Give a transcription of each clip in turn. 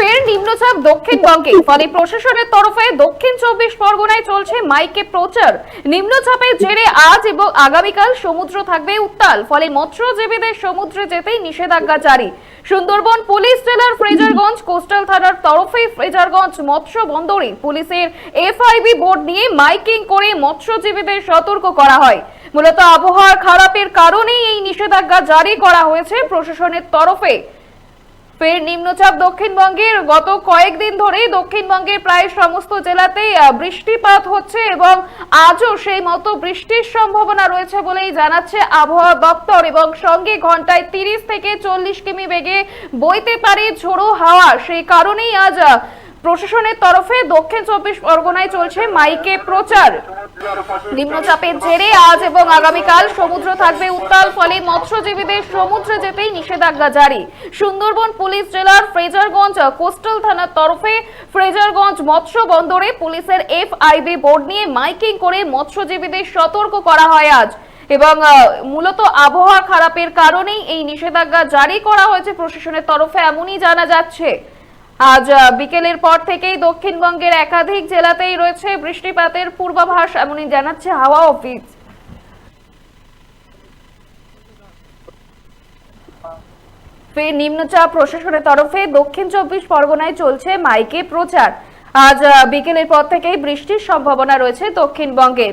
ফের নিম্নচাপ দক্ষিণবঙ্গে ফলে প্রশাসনের তরফে দক্ষিণ চব্বিশ পরগনায় চলছে মাইকে প্রচার। নিম্নচাপের জেরে আজ এবং আগামীকাল সমুদ্র থাকবে উত্তাল। ফলে মৎস্যজীবীদের সমুদ্রে যেতেই নিষেধাজ্ঞা জারি। সুন্দরবন পুলিশ জেলার ফ্রেজারগঞ্জ, কোস্টাল থানার তরফে ফ্রেজারগঞ্জ মৎস্য বন্দরে পুলিশের এফআইবি বোর্ড নিয়ে মাইকিং করে মৎস্যজীবীদের সতর্ক করা হয়। মূলত আবহাওয়ার খারাপের কারণেই এই নিষেধাজ্ঞা জারি করা হয়েছে প্রশাসনের তরফে। ফের নিম্নচাপ দক্ষিণবঙ্গের। গত কয়েকদিন ধরেই দক্ষিণবঙ্গের প্রায় সমস্ত জেলাতেই বৃষ্টিপাত হচ্ছে এবং আজও সেই মতো বৃষ্টির সম্ভাবনা রয়েছে বলেই জানাচ্ছে আবহাওয়া দপ্তর এবং সঙ্গে ঘন্টায় তিরিশ থেকে চল্লিশ কিমি বেগে বইতে পারে ঝোড়ো হাওয়া। সেই কারণেই আজ প্রশাসনের তরফে দক্ষিণ চব্বিশ পরগনায় চলছে মাইকে প্রচার। নিম্নচাপের জেরে আজ এবং আগামীকাল সমুদ্র থাকবে উত্তাল, ফলে মৎস্যজীবীদের সমুদ্রে যেতেই নিষেধাজ্ঞা জারি। সুন্দরবন পুলিশ জেলার ফ্রেজারগঞ্জ কোস্টাল থানার তরফে ফ্রেজারগঞ্জ মৎস্য বন্দরে পুলিশের এফআইবি বোর্ড নিয়ে মাইকিং করে মৎস্যজীবীদের সতর্ক করা হয় আজ। এবং মূলত আবহাওয়া খারাপের কারণেই এই নিষেধাজ্ঞা জারি করা হয়েছে প্রশাসনের তরফে, এমনই জানা যাচ্ছে। আজ বিকেলের পর থেকেই দক্ষিণবঙ্গের একাধিক জেলাতেই রয়েছে বৃষ্টিপাতের পূর্বাভাস, এমনই জানাচ্ছে হাওয়া অফিস। ফের নিম্নচাপ প্রশাসনের তরফে দক্ষিণ চব্বিশ পরগনায় চলছে মাইকে প্রচার। আজ বিকেলের পর থেকেই বৃষ্টির সম্ভাবনা রয়েছে দক্ষিণবঙ্গে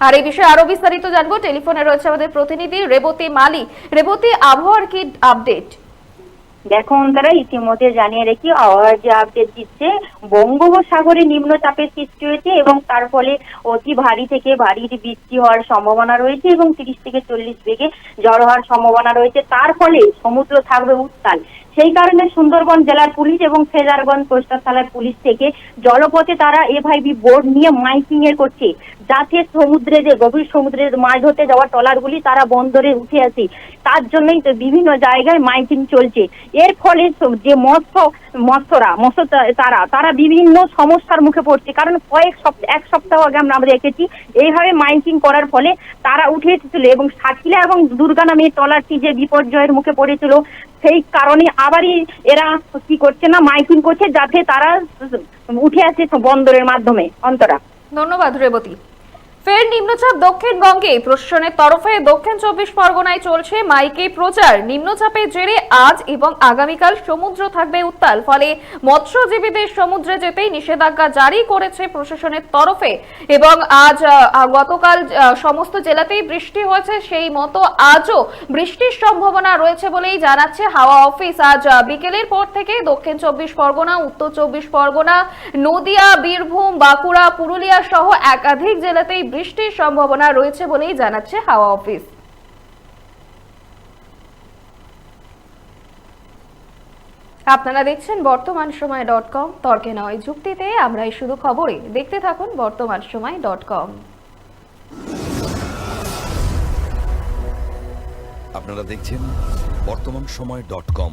আর এই বিষয়ে আরও বিস্তারিত জানব। টেলিফোনে রয়েছে আমাদের প্রতিনিধি রেবতী মালি। রেবতী, আবহাওয়ার কি আপডেট দেখুন তারা ইতিমধ্যে জানিয়ে রেখি আবহাওয়ার যে আপডেট দিচ্ছে বঙ্গোপসাগরে নিম্নচাপের সৃষ্টি হয়েছে এবং তার ফলে অতি ভারী থেকে ভারী বৃষ্টি হওয়ার সম্ভাবনা রয়েছে এবং তিরিশ থেকে চল্লিশ বেগে ঝড় হওয়ার সম্ভাবনা রয়েছে। তার ফলে সমুদ্র থাকবে উত্তাল। সেই কারণে সুন্দরবন জেলার পুলিশ এবং ফেজারগঞ্জ কোস্টাল থানার পুলিশ থেকে জলপথে তারা এফআইবি বোর্ড নিয়ে মাইকিং এর করছে। যাতে সমুদ্রে যে, গভীর সমুদ্রে মাছ ধরতে যাওয়া ট্রলারগুলি তারা বন্দরে উঠে আসে। তার জন্যই তো বিভিন্ন জায়গায় মাইকিং চলছে। এর ফলে যে মৎস্য, মৎস্যরা মৎস্য তারা তারা বিভিন্ন সমস্যার মুখে পড়ছে। কারণ কয়েক সপ্তাহ এক সপ্তাহ আগে আমরা আমরা দেখেছি, এইভাবে মাইকিং করার ফলে তারা উঠে এসেছিল এবং সাকিলা এবং দুর্গা নামে ট্রলারটি যে বিপর্যয়ের মুখে পড়েছিল, সেই কারণে আবারই এরা কি করছে না, মাইকিং করছে, যাতে তারা উঠে আসে বন্দরের মাধ্যমে, অন্তরা। ধন্যবাদ, রেবতী। ফের নিম্নচাপ দক্ষিণবঙ্গে। প্রশাসনের তরফে দক্ষিণ চব্বিশ পরগনায় চলছে মাইকে প্রচার। নিম্নচাপের জেরে আজ এবং আগামীকাল সমুদ্র থাকবে উত্তাল। ফলে মৎস্যজীবীদের সমুদ্রে যেতেই নিষেধাজ্ঞা জারি করেছে প্রশাসনের তরফে। এবং আজ গতকাল সমস্ত জেলাতেই বৃষ্টি হয়েছে। সেই মতো আজও বৃষ্টির সম্ভাবনা রয়েছে বলেই জানাচ্ছে হাওয়া অফিস। আজ বিকেলের পর থেকে দক্ষিণ চব্বিশ পরগনা, উত্তর চব্বিশ পরগনা, নদিয়া, বীরভূম, বাঁকুড়া, পুরুলিয়া সহ একাধিক জেলাতেই বৃষ্টির সম্ভাবনা রয়েছে বলেই জানাচ্ছে হাওয়া অফিস। আপনারা দেখছেন বর্তমান সময় ডট কম, তর্কে নয় যুক্তিতে, আমরাই শুধু খবরে। দেখতে থাকুন বর্তমান সময় ডট কম। আপনারা দেখছেন বর্তমান সময় ডট কম।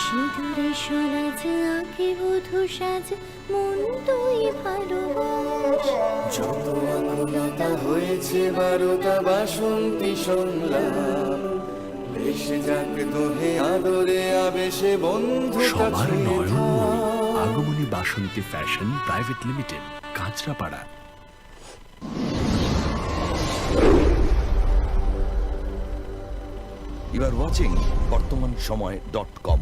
সিঁদুরে সরাজ আঁকে বধু সাজ মন তুই ভালোবাস। যত আকুলতা হয়েছে বারোটা বাসন্তী সংলাপ ভেসে যাক দোহে আদরে আবেশে বন্ধু সবার নয়নমণি Agomoni Basanti fashion private limited Kanchrapara. You are watching Bartaman Samay dot com